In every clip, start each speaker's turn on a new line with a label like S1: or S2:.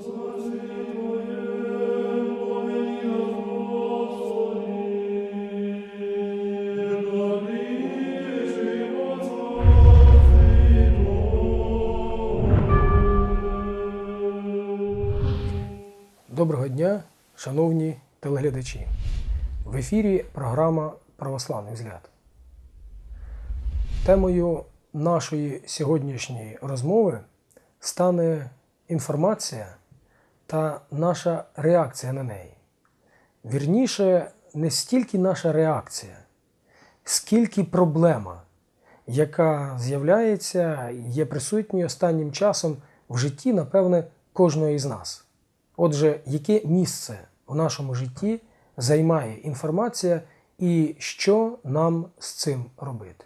S1: Доброго дня, шановні телеглядачі. В ефірі програма Православний взгляд. Темою нашої сьогоднішньої розмови стане інформація та наша реакція на неї. Вірніше, не стільки наша реакція, скільки проблема, яка з'являється, є присутньою останнім часом в житті, напевне, кожного із нас. Отже, яке місце в нашому житті займає інформація і що нам з цим робити?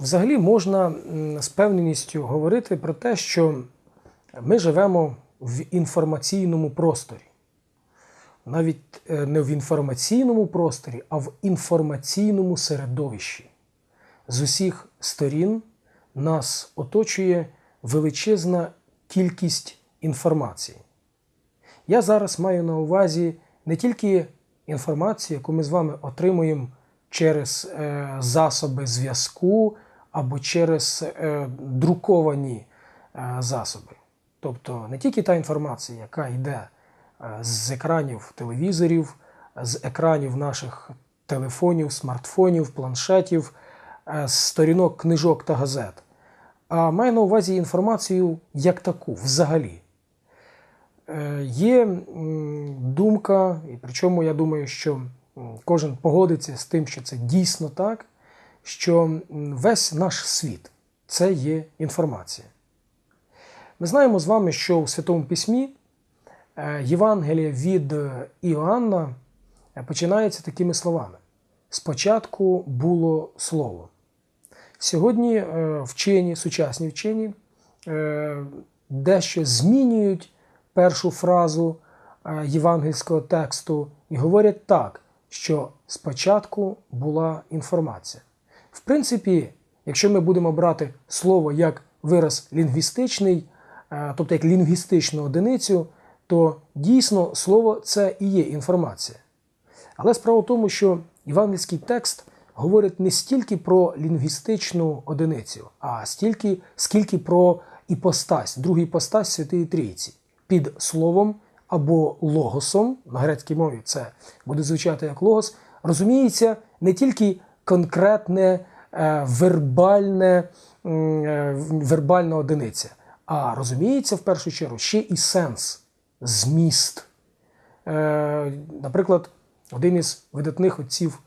S1: Взагалі можна з певненістю говорити про те, що ми живемо в інформаційному просторі. Навіть е, не в інформаційному просторі, а в інформаційному середовищі з усіх сторін нас оточує величезна кількість інформації. Я зараз маю на увазі не тільки інформацію, яку ми з вами отримуємо через е, засоби зв'язку або через е, друковані е, засоби. Тобто не тільки та інформація, яка йде е, з екранів телевізорів, з екранів наших телефонів, смартфонів, планшетів, з сторінок книжок та газет, а маю на увазі інформацію як таку взагалі. Є думка, і причому я думаю, що кожен погодиться з тим, що це дійсно так, що весь наш світ це є інформація. Ми знаємо з вами, що у Святому Письмі е, Євангеліє від е, Іоанна е, починається такими словами: Спочатку було слово. Сьогодні вчені, сучасні вчені дещо змінюють першу фразу євангельського тексту і говорять так, що спочатку була інформація. В принципі, якщо ми будемо брати слово як вираз лінгвістичний, е, тобто як лінгвістичну одиницю, то дійсно слово це і є інформація. Але справа в тому, що євангельський текст говорить не стільки про лінгвістичну одиницю, а стільки, скільки про іпостась, другий іпостась Святої Трійці. Під словом або логосом, на грецькій мові це буде звучати як логос, розуміється не тільки конкретне е, вербальне, е, вербальна одиниця, а розуміється в першу чергу ще і сенс, зміст. Е, Наприклад, один із видатних отців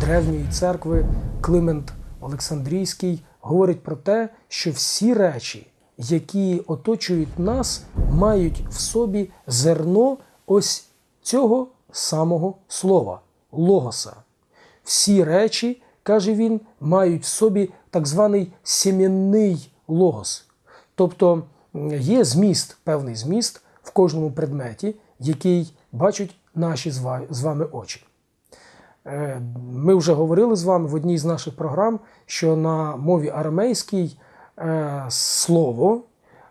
S1: древньої церкви Климент Олександрійський говорить про те, що всі речі, які оточують нас, мають в собі зерно ось цього самого слова логоса. Всі речі, каже він, мають в собі так званий сім'янний логос. Тобто є зміст, певний зміст в кожному предметі, який бачать наші з вами очі. Е, Ми вже говорили з вами в одній з наших програм, що на мові арамейській е, слово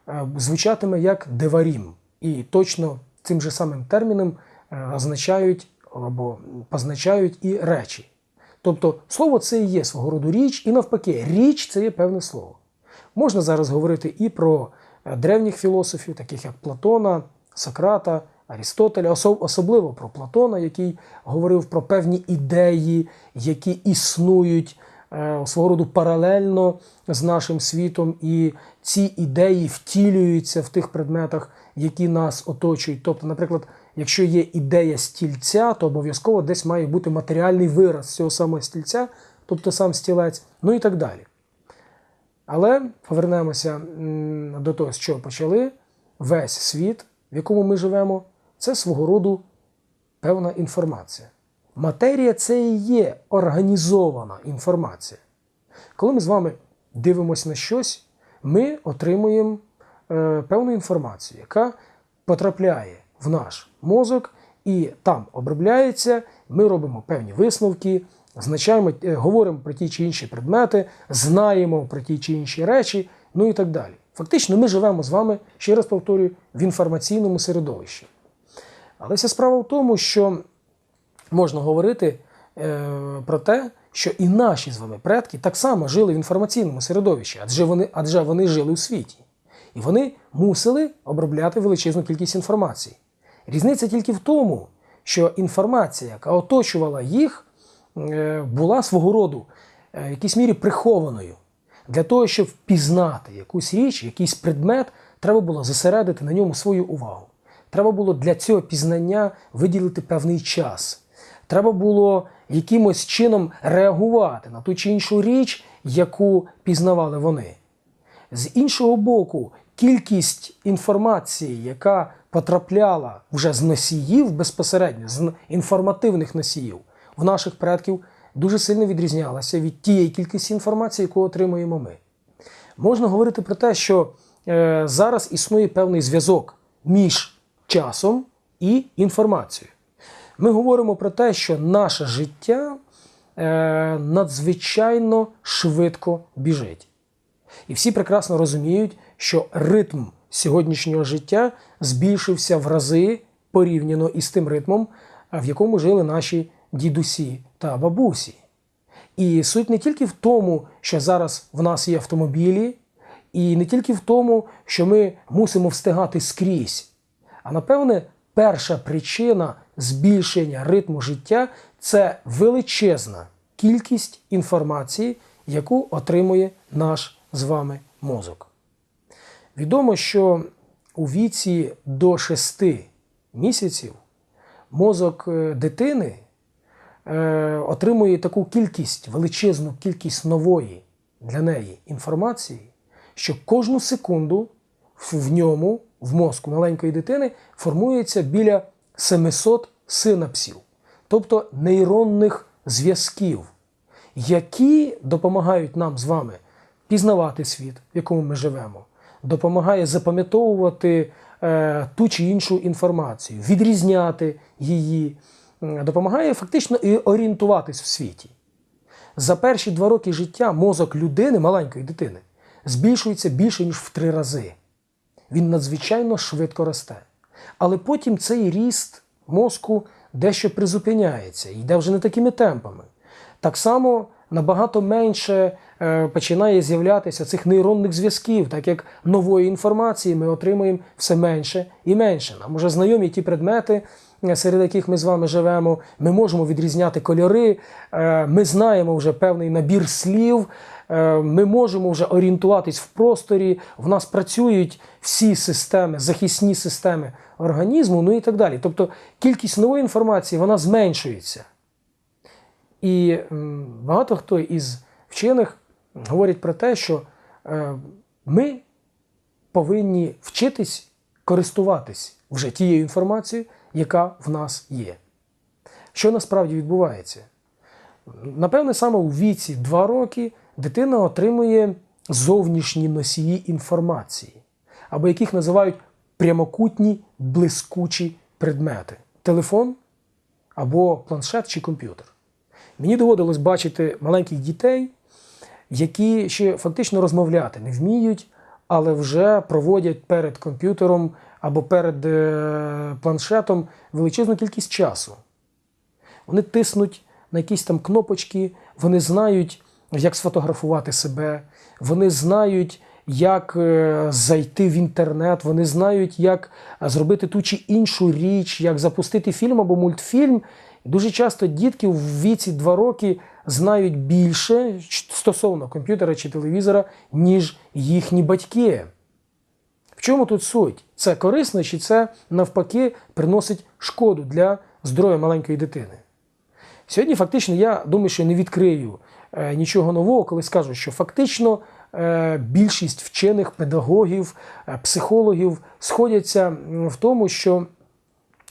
S1: е, звучатиме як деварім, і точно цим же самим терміном означають або позначають і речі. Тобто слово це і є свого роду річ, і навпаки, річ це є певне слово. Можна зараз говорити і про е, древніх філософів, таких як Платона, Сократа, Арістотеля, осо- особливо про Платона, який говорив про певні ідеї, які існують е, свого роду паралельно з нашим світом, і ці ідеї втілюються в тих предметах, які нас оточують. Тобто, наприклад, якщо є ідея стільця, то обов'язково десь має бути матеріальний вираз цього самого стільця, тобто сам стілець, ну і так далі. Але повернемося до того, з чого почали. Весь світ, в якому ми живемо, це свого роду певна інформація. Матерія це і є організована інформація. Коли ми з вами дивимося на щось, ми отримуємо е, певну інформацію, яка потрапляє в наш мозок і там обробляється. Ми робимо певні висновки, значаємо, е, говоримо про ті чи інші предмети, знаємо про ті чи інші речі, ну і так далі. Фактично, ми живемо з вами, ще раз повторюю, в інформаційному середовищі. Але вся справа в тому, що можна говорити е, про те, що і наші з вами предки так само жили в інформаційному середовищі, адже вони, адже вони жили у світі. І вони мусили обробляти величезну кількість інформації. Різниця тільки в тому, що інформація, яка оточувала їх, е, була свого роду е, в якійсь мірі прихованою. Для того, щоб впізнати якусь річ, якийсь предмет, треба було зосередити на ньому свою увагу. Треба було для цього пізнання виділити певний час. Треба було якимось чином реагувати на ту чи іншу річ, яку пізнавали вони. З іншого боку, кількість інформації, яка потрапляла вже з носіїв безпосередньо, з інформативних носіїв, в наших предків дуже сильно відрізнялася від тієї кількості інформації, яку отримуємо ми. Можна говорити про те, що е, зараз існує певний зв'язок між часом і інформацією. Ми говоримо про те, що наше життя е, надзвичайно швидко біжить. І всі прекрасно розуміють, що ритм сьогоднішнього життя збільшився в рази порівняно із тим ритмом, в якому жили наші дідусі та бабусі. І суть не тільки в тому, що зараз в нас є автомобілі, і не тільки в тому, що ми мусимо встигати скрізь. А напевне, перша причина збільшення ритму життя це величезна кількість інформації, яку отримує наш з вами мозок. Відомо, що у віці до 6 місяців мозок е, дитини е, отримує таку кількість, величезну кількість нової для неї інформації, що кожну секунду в ньому, в мозку маленької дитини, формується біля 700 синапсів, тобто нейронних зв'язків, які допомагають нам з вами пізнавати світ, в якому ми живемо, допомагає запам'ятовувати е, ту чи іншу інформацію, відрізняти її, допомагає фактично і орієнтуватись в світі. За перші два роки життя мозок людини, маленької дитини, збільшується більше, ніж в три рази. Він надзвичайно швидко росте. Але потім цей ріст мозку дещо призупиняється йде вже не такими темпами. Так само набагато менше починає з'являтися цих нейронних зв'язків, так як нової інформації ми отримуємо все менше і менше. Нам уже знайомі ті предмети, е, серед яких ми з вами живемо. Ми можемо відрізняти кольори, е, ми знаємо вже певний набір слів. е, Ми можемо вже орієнтуватись в просторі, в нас працюють всі системи, захисні системи організму, ну і так далі. Тобто кількість нової інформації вона зменшується. І багато хто із вчених говорять про те, що е, ми повинні вчитись користуватись вже тією інформацією, яка в нас є. Що насправді відбувається? Напевне, саме у віці 2 роки дитина отримує зовнішні носії інформації, або яких називають прямокутні блискучі предмети: телефон або планшет чи комп'ютер. Мені доводилось бачити маленьких дітей, які ще фактично розмовляти не вміють, але вже проводять перед комп'ютером або перед е, планшетом величезну кількість часу. Вони тиснуть на якісь там кнопочки, вони знають, як сфотографувати себе, вони знають, як е, зайти в інтернет, вони знають, як зробити ту чи іншу річ, як запустити фільм або мультфільм. Дуже часто дітки в віці 2 роки знають більше стосовно комп'ютера чи телевізора, ніж їхні батьки. В чому тут суть? Це корисно чи це навпаки приносить шкоду для здоров'я маленької дитини? Сьогодні, фактично, я думаю, що не відкрию е, нічого нового, коли скажу, що фактично е, більшість вчених, педагогів, е, психологів сходяться в тому, що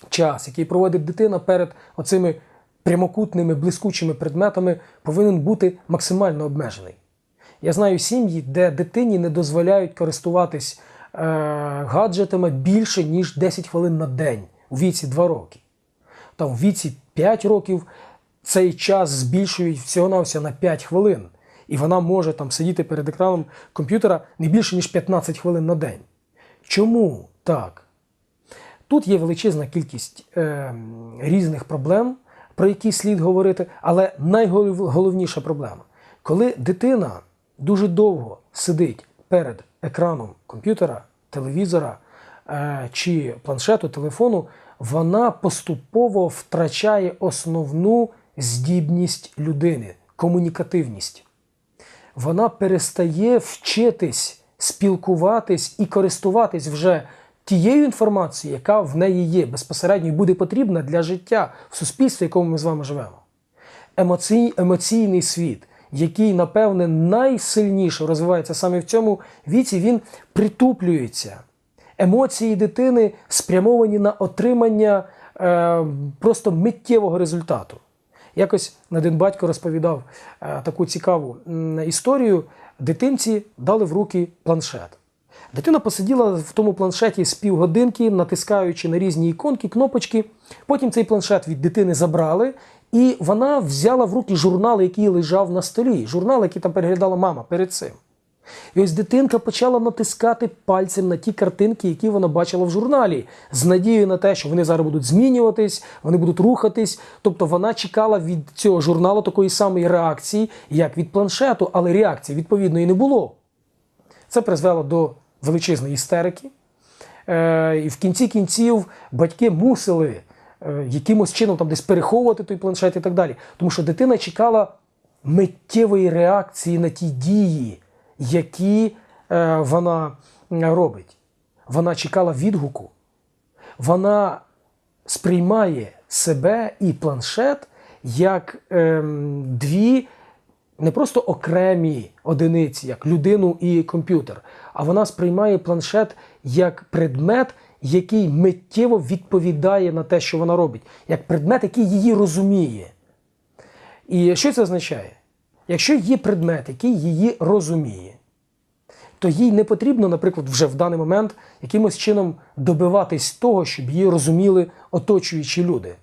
S1: час, який проводить дитина перед оцими прямокутними блискучими предметами, повинен бути максимально обмежений. Я знаю сім'ї, де дитині не дозволяють користуватись е, гаджетами більше, ніж 10 хвилин на день у віці 2 роки. Там у віці 5 років цей час збільшують всього-навсього на 5 хвилин. І вона може там сидіти перед екраном комп'ютера не більше, ніж 15 хвилин на день. Чому так? Тут є величезна кількість е, різних проблем, про які слід говорити, але найголовніша проблема, коли дитина дуже довго сидить перед екраном комп'ютера, телевізора е, чи планшету, телефону, вона поступово втрачає основну здібність людини комунікативність. Вона перестає вчитись, спілкуватись і користуватись вже тією інформацією, яка в неї є, безпосередньо і буде потрібна для життя в суспільстві, в якому ми з вами живемо. Емоцій, емоційний світ, який, напевне, найсильніше розвивається саме в цьому віці, він притуплюється. Емоції дитини спрямовані на отримання е, просто миттєвого результату. Якось один батько розповідав е, таку цікаву м, історію. Дитинці дали в руки планшет. Дитина посиділа в тому планшеті з півгодинки, натискаючи на різні іконки, кнопочки. Потім цей планшет від дитини забрали, і вона взяла в руки журнал, який лежав на столі. Журнал, який там переглядала мама перед цим. І ось дитинка почала натискати пальцем на ті картинки, які вона бачила в журналі, з надією на те, що вони зараз будуть змінюватись, вони будуть рухатись. Тобто вона чекала від цього журналу такої самої реакції, як від планшету, але реакції відповідної не було. Це призвело до величезної істерики. Е, І в кінці кінців батьки мусили е, якимось чином там десь переховувати той планшет і так далі. Тому що дитина чекала миттєвої реакції на ті дії, які е, вона робить. Вона чекала відгуку. Вона сприймає себе і планшет як е, дві не просто окремі одиниці, як людину і комп'ютер, а вона сприймає планшет як предмет, який миттєво відповідає на те, що вона робить, як предмет, який її розуміє. І що це означає? Якщо є предмет, який її розуміє, то їй не потрібно, наприклад, вже в даний момент якимось чином добиватись того, щоб її розуміли оточуючі люди.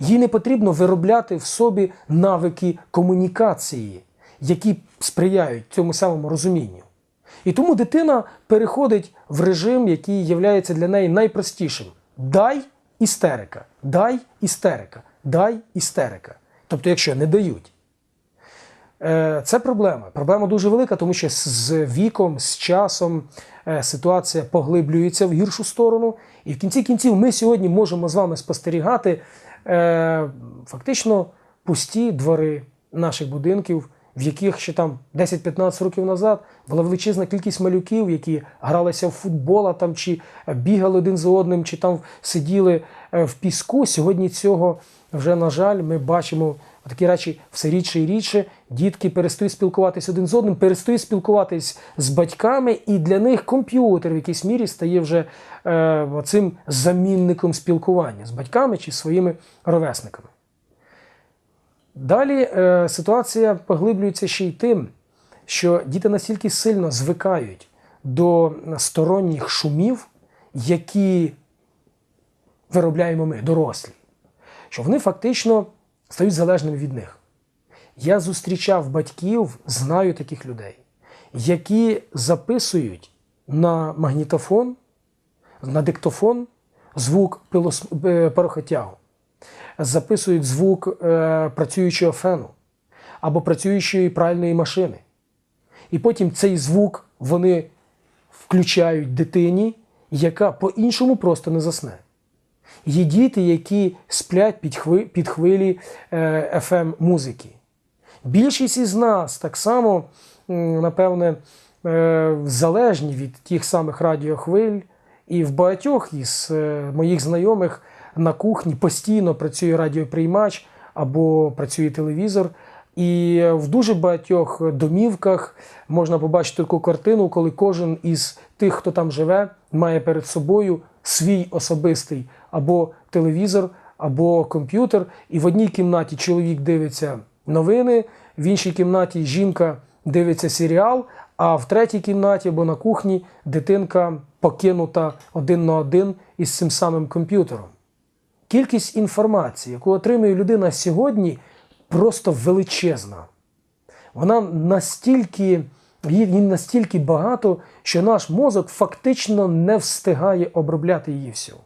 S1: Їй не потрібно виробляти в собі навики комунікації, які сприяють цьому самому розумінню. І тому дитина переходить в режим, який є для неї найпростішим: дай істерика, дай істерика, дай істерика. Тобто, якщо не дають. Е, це проблема. Проблема дуже велика, тому що з віком, з часом е, ситуація поглиблюється в гіршу сторону. І в кінці кінців ми сьогодні можемо з вами спостерігати е, фактично пусті двори наших будинків, в яких ще там 10-15 років назад була величезна кількість малюків, які гралися в футбол, там, чи бігали один за одним, чи там сиділи в піску. Сьогодні цього вже, на жаль, ми бачимо. Такі речі все рідше і рідше. Дітки перестають спілкуватися один з одним, перестають спілкуватись з батьками, і для них комп'ютер в якійсь мірі стає вже е, цим замінником спілкування з батьками чи своїми ровесниками. Далі е, ситуація поглиблюється ще й тим, що діти настільки сильно звикають до сторонніх шумів, які виробляємо ми, дорослі, що вони фактично стають залежними від них. Я зустрічав батьків, знаю таких людей, які записують на магнітофон, на диктофон звук е, порохотягу, записують звук е, працюючого фену або працюючої пральної машини. І потім цей звук вони включають дитині, яка по-іншому просто не засне. Є діти, які сплять під хвилі, під хвилі fm музики. Більшість із нас так само, напевне, е, залежні від тих самих радіохвиль. І в багатьох із е, моїх знайомих на кухні постійно працює радіоприймач або працює телевізор. І в дуже багатьох домівках можна побачити таку картину, коли кожен із тих, хто там живе, має перед собою свій особистий або телевізор, або комп'ютер. І в одній кімнаті чоловік дивиться новини, в іншій кімнаті жінка дивиться серіал, а в третій кімнаті або на кухні дитинка покинута один на один із цим самим комп'ютером. Кількість інформації, яку отримує людина сьогодні, просто величезна. Вона настільки, її настільки багато, що наш мозок фактично не встигає обробляти її всю.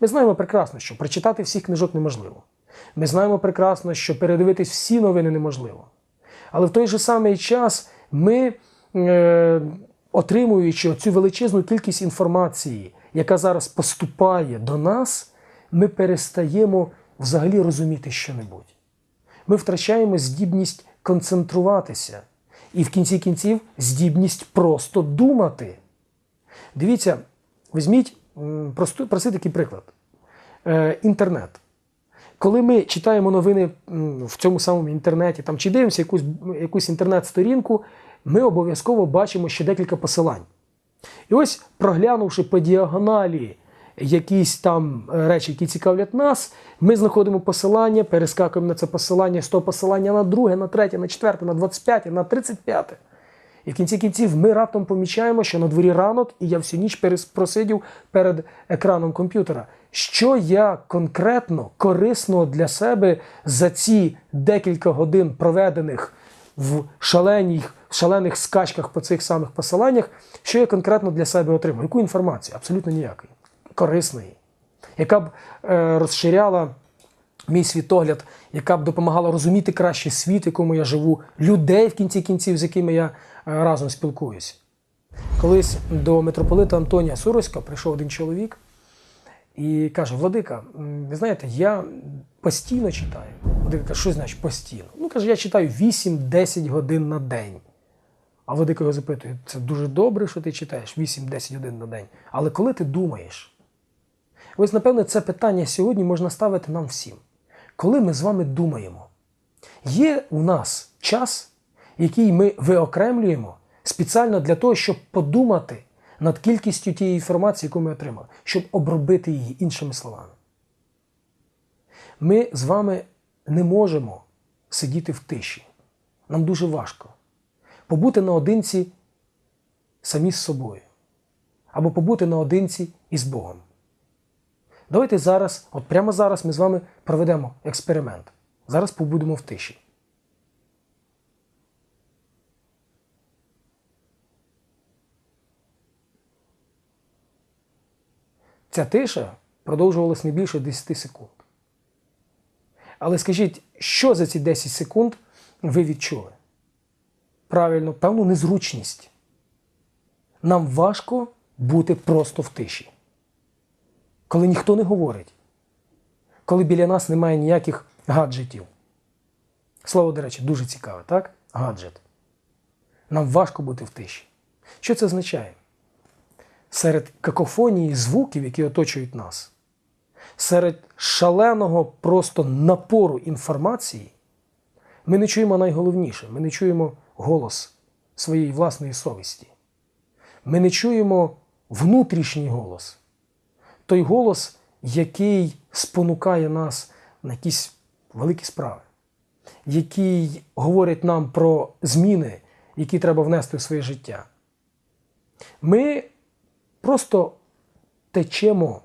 S1: Ми знаємо прекрасно, що прочитати всіх книжок неможливо. Ми знаємо прекрасно, що передивитись всі новини неможливо. Але в той же самий час ми, е, отримуючи цю величезну кількість інформації, яка зараз поступає до нас, ми перестаємо взагалі розуміти що-небудь. Ми втрачаємо здібність концентруватися і в кінці кінців здібність просто думати. Дивіться, візьміть простий, простий такий приклад. Е, Інтернет. Коли ми читаємо новини в цьому самому інтернеті там, чи дивимося якусь якусь інтернет-сторінку, ми обов'язково бачимо ще декілька посилань. І ось, проглянувши по діагоналі якісь там е, речі, які цікавлять нас, ми знаходимо посилання, перескакуємо на це посилання з того посилання на друге, на третє, на четверте, на 25, на 35. І в кінці кінців ми раптом помічаємо, що на дворі ранок, і я всю ніч просидів перед екраном комп'ютера. Що я конкретно корисно для себе за ці декілька годин проведених в шалених, шалених скачках по цих самих посиланнях, що я конкретно для себе отримав? Яку інформацію? Абсолютно ніякої. Корисної, яка б е, розширяла мій світогляд, яка б допомагала розуміти краще світ, в якому я живу, людей в кінці кінців, з якими я е, разом спілкуюся. Колись до митрополита Антонія Суроська прийшов один чоловік і каже: Владика, ви знаєте, я постійно читаю. Владика каже, що значить постійно? Ну, каже, я читаю 8-10 годин на день. А Владика його запитує, це дуже добре, що ти читаєш 8-10 годин на день. Але коли ти думаєш? Ось, напевне, це питання сьогодні можна ставити нам всім коли ми з вами думаємо, є у нас час, який ми виокремлюємо спеціально для того, щоб подумати над кількістю тієї інформації, яку ми отримали, щоб обробити її іншими словами. Ми з вами не можемо сидіти в тиші. Нам дуже важко побути наодинці самі з собою, або побути наодинці із Богом. Давайте зараз, от прямо зараз ми з вами проведемо експеримент. Зараз побудемо в тиші. Ця тиша продовжувалась не більше 10 секунд. Але скажіть, що за ці 10 секунд ви відчули? Правильно, певну незручність. Нам важко бути просто в тиші коли ніхто не говорить, коли біля нас немає ніяких гаджетів. Слово, до речі, дуже цікаве, так? Гаджет. Нам важко бути в тиші. Що це означає? Серед какофонії звуків, які оточують нас, серед шаленого просто напору інформації, ми не чуємо найголовніше, ми не чуємо голос своєї власної совісті. Ми не чуємо внутрішній голос той голос, який спонукає нас на якісь великі справи, який говорить нам про зміни, які треба внести в своє життя. Ми просто течемо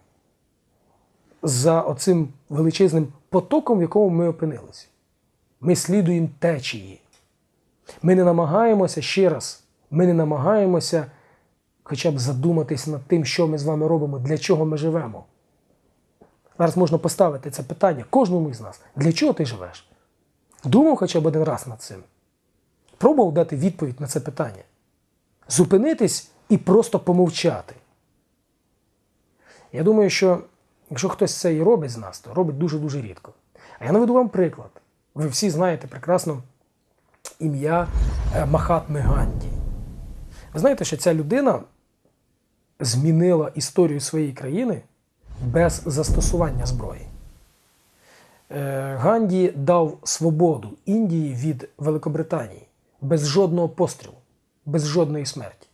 S1: за оцим величезним потоком, в якому ми опинилися. Ми слідуємо течії. Ми не намагаємося ще раз, ми не намагаємося хоча б задуматись над тим, що ми з вами робимо, для чого ми живемо. Зараз можна поставити це питання кожному із нас. Для чого ти живеш? Думав хоча б один раз над цим. Пробував дати відповідь на це питання. Зупинитись і просто помовчати. Я думаю, що якщо хтось це і робить з нас, то робить дуже-дуже рідко. А я наведу вам приклад. Ви всі знаєте прекрасно ім'я е, Махатми Ганді. Ви знаєте, що ця людина змінила історію своєї країни без застосування зброї. Е, Ганді дав свободу Індії від Великобританії без жодного пострілу, без жодної смерті.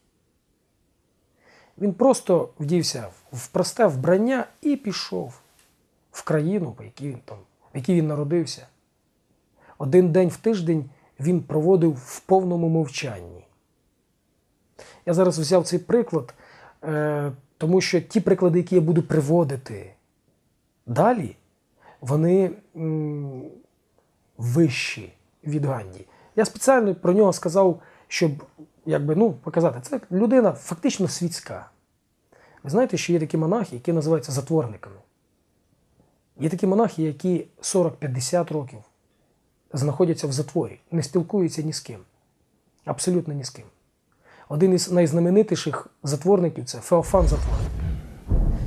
S1: Він просто вдівся в просте вбрання і пішов в країну, в якій він, там, в якій він народився. Один день в тиждень він проводив в повному мовчанні. Я зараз взяв цей приклад тому що ті приклади, які я буду приводити далі, вони вищі від Ганді. Я спеціально про нього сказав, щоб якби, ну, показати, це людина фактично світська. Ви знаєте, що є такі монахи, які називаються затворниками. Є такі монахи, які 40-50 років знаходяться в затворі, не спілкуються ні з ким. Абсолютно ні з ким. Один із найзнаменитіших затворників це Феофан Затворник,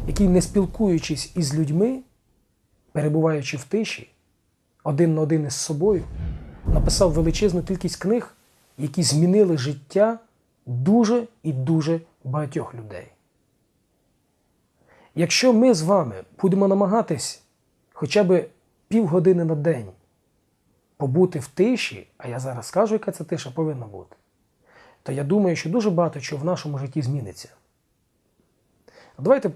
S1: який, не спілкуючись із людьми, перебуваючи в тиші, один на один із собою, написав величезну кількість книг, які змінили життя дуже і дуже багатьох людей. Якщо ми з вами будемо намагатись хоча б півгодини на день побути в тиші, а я зараз скажу, яка ця тиша повинна бути, то я думаю, що дуже багато чого в нашому житті зміниться. Давайте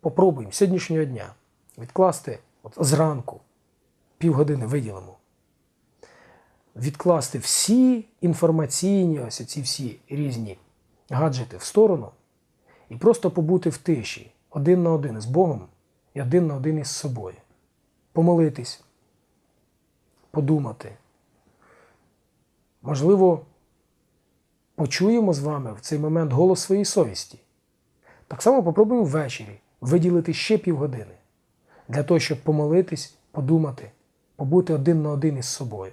S1: попробуємо сьогоднішнього дня відкласти от зранку, півгодини виділимо, відкласти всі інформаційні, ось ці всі різні гаджети в сторону і просто побути в тиші один на один з Богом і один на один із собою. Помолитись, подумати. Можливо, почуємо з вами в цей момент голос своєї совісті. Так само попробуємо ввечері виділити ще півгодини для того, щоб помолитись, подумати, побути один на один із собою.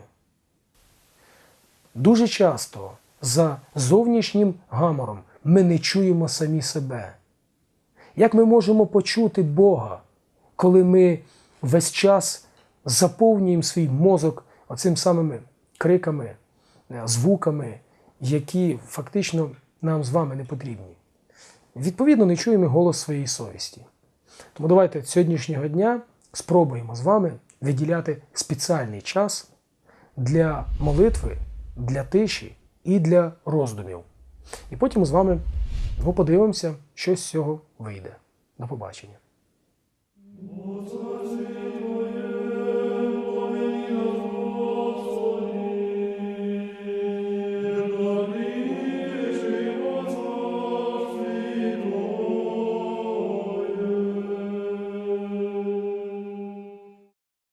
S1: Дуже часто за зовнішнім гамором ми не чуємо самі себе. Як ми можемо почути Бога, коли ми весь час заповнюємо свій мозок оцим самими криками, е, звуками, які фактично нам з вами не потрібні? Відповідно, не чуємо голос своєї совісті. Тому давайте сьогоднішнього дня спробуємо з вами виділяти спеціальний час для молитви, для тиші і для роздумів. І потім з вами подивимося, що з цього вийде. До побачення.